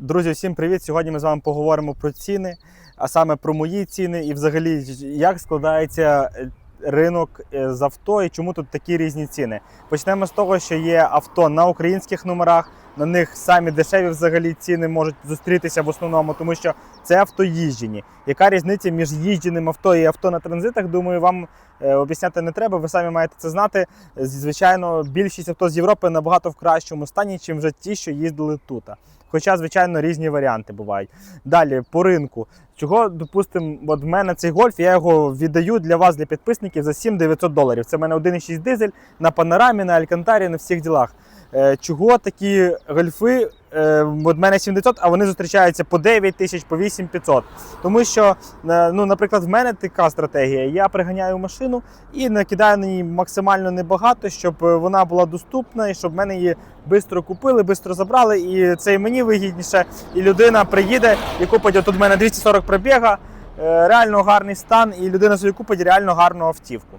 Друзі, всім привіт! Сьогодні ми з вами поговоримо про ціни, а саме про мої ціни і взагалі як складається е, ринок е, з авто і чому тут такі різні ціни. Почнемо з того, що є авто на українських номерах. На них самі дешеві взагалі ціни можуть зустрітися в основному, тому що це авто їжджені. Яка різниця між їждженим авто і авто на транзитах? Думаю, вам е, об'ясняти не треба. Ви самі маєте це знати. Звичайно, більшість авто з Європи набагато в кращому стані, ніж вже ті, що їздили тут. Хоча, звичайно, різні варіанти бувають. Далі по ринку. Чого, допустимо, от в мене цей гольф, я його віддаю для вас, для підписників, за 7-900 доларів. Це в мене 1,6 дизель на панорамі, на алькантарі, на всіх ділах. Е, Чого такі гольфи? е, в мене 7900, а вони зустрічаються по 9 тисяч, по 8500. Тому що, е, ну, наприклад, в мене така стратегія. Я приганяю машину і накидаю на ній максимально небагато, щоб вона була доступна і щоб в мене її швидко купили, швидко забрали. І це і мені вигідніше. І людина приїде і купить. От у мене 240 пробіга, реально гарний стан, і людина собі купить реально гарну автівку.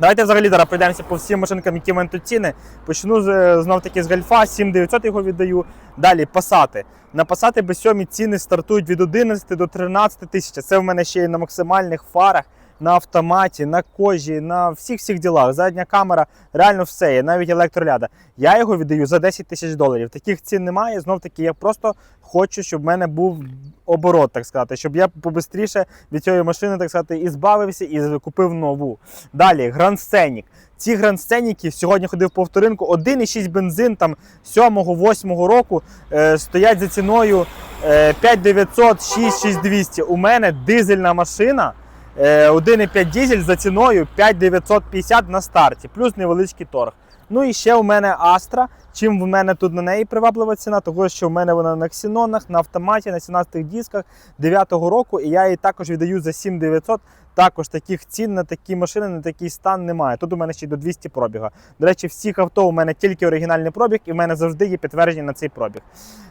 Давайте взагалі зараз пройдемося по всім машинкам, які в мене тут ціни. Почну знов таки з гальфа, 7900 його віддаю. Далі пасати. На пасати без 7 ціни стартують від 11 до 13 тисяч. Це в мене ще й на максимальних фарах, на автоматі, на кожі, на всіх всіх ділах. Задня камера, реально все є, навіть електроляда. Я його віддаю за 10 тисяч доларів. Таких цін немає. Знов таки, я просто хочу, щоб в мене був оборот, так сказати, щоб я побистріше від цієї машини, так сказати, і збавився і купив нову. Далі, Grand Scenic. Ці Scenic, сьогодні ходив по авторинку, 1,6 бензин там 7-8 року е, стоять за ціною е, 5900, 6, 6200. У мене дизельна машина. Е, 1,5 дизель за ціною 5950 на старті, плюс невеличкий торг. Ну і ще у мене Astra. Чим в мене тут на неї приваблива ціна? Того, що в мене вона на ксенонах, на автоматі, на 17-х дисках 9-го року, і я її також віддаю за 7900. Також таких цін на такі машини, на такий стан немає. Тут у мене ще до 200 пробіга. До речі, всіх авто у мене тільки оригінальний пробіг, і в мене завжди є підтвердження на цей пробіг.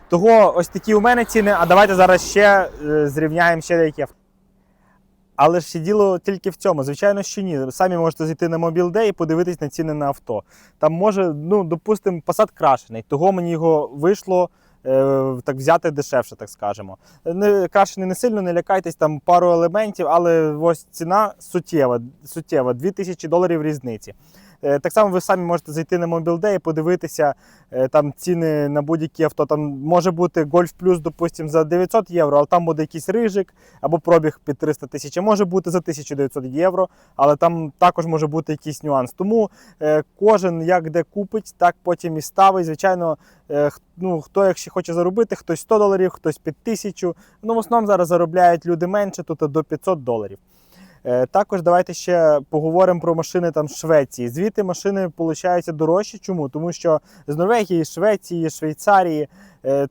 Того ось такі у мене ціни. А давайте зараз ще е, зрівняємо ще деякі авто. Але ж діло тільки в цьому. Звичайно, що ні. Самі можете зайти на Mobile Day і подивитись на ціни на авто. Там може, ну, допустимо, Passat крашений. Того мені його вийшло е, так взяти дешевше, так скажемо. Не, крашений не сильно, не лякайтесь, там пару елементів, але ось ціна суттєва, суттєва 2000 доларів різниці. Е, Так само ви самі можете зайти на Mobile Day і подивитися е, там ціни на будь-які авто. Там може бути Golf Plus, допустимо, за 900 євро, але там буде якийсь рижик або пробіг під 300 тисяч. А може бути за 1900 євро, але там також може бути якийсь нюанс. Тому е, кожен як де купить, так потім і ставить. Звичайно, ну, хто якщо хоче заробити, хтось 100 доларів, хтось під 1000. Ну, в основному зараз заробляють люди менше, тут до 500 доларів. Е, Також давайте ще поговоримо про машини там Швеції. Звідти машини получаються дорожчі. Чому? Тому що з Норвегії, Швеції, Швейцарії,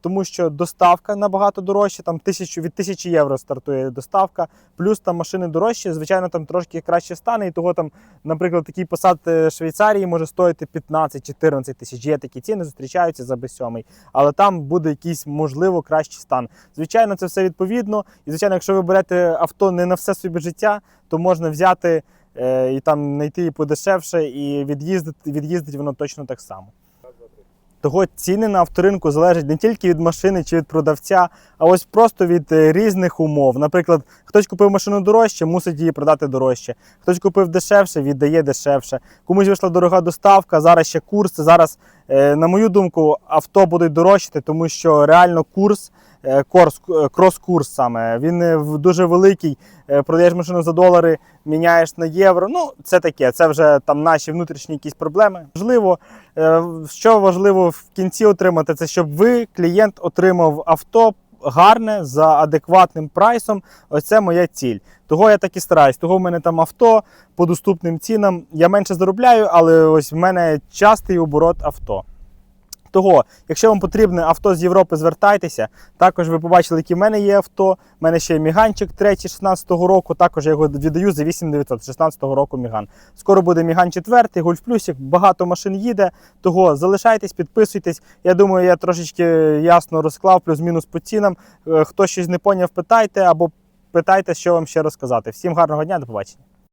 тому що доставка набагато дорожча, там тисячу від 1000 євро стартує доставка, плюс там машини дорожчі, звичайно, там трошки краще стане. І того там, наприклад, такий посад е, Швейцарії може стоїти 15-14 тисяч. Є такі ціни, зустрічаються за безсьомий, але там буде якийсь можливо кращий стан. Звичайно, це все відповідно. І звичайно, якщо ви берете авто не на все собі життя, то можна взяти е, і там знайти подешевше, і від'їздити, від'їздить воно точно так само. Того ціни на авторинку залежать не тільки від машини чи від продавця, а ось просто від е, різних умов. Наприклад, хтось купив машину дорожче, мусить її продати дорожче. Хтось купив дешевше, віддає дешевше. Комусь вийшла дорога доставка, зараз ще курс. Зараз, на мою думку, авто будуть дорожчати, тому що реально курс. е, е, крос-курс саме. Він е, дуже великий. Е, Продаєш машину за долари, міняєш на євро. Ну, це таке, це вже там наші внутрішні якісь проблеми. Можливо, е, що важливо в кінці отримати, це щоб ви, клієнт, отримав авто гарне за адекватним прайсом. Ось це моя ціль. Того я так і стараюсь. Того в мене там авто по доступним цінам. Я менше заробляю, але ось в мене частий оборот авто. Того, якщо вам потрібне авто з Європи, звертайтеся. Також ви побачили, які в мене є авто. У мене ще є Міганчик 3 16-го року. Також я його віддаю за 8900 16-го року Міган. Скоро буде Міган 4, Гольф Плюсик, багато машин їде. Того залишайтесь, підписуйтесь. Я думаю, я трошечки ясно розклав, плюс-мінус по цінам. Е, Хто щось не поняв, питайте або питайте, що вам ще розказати. Всім гарного дня, до побачення.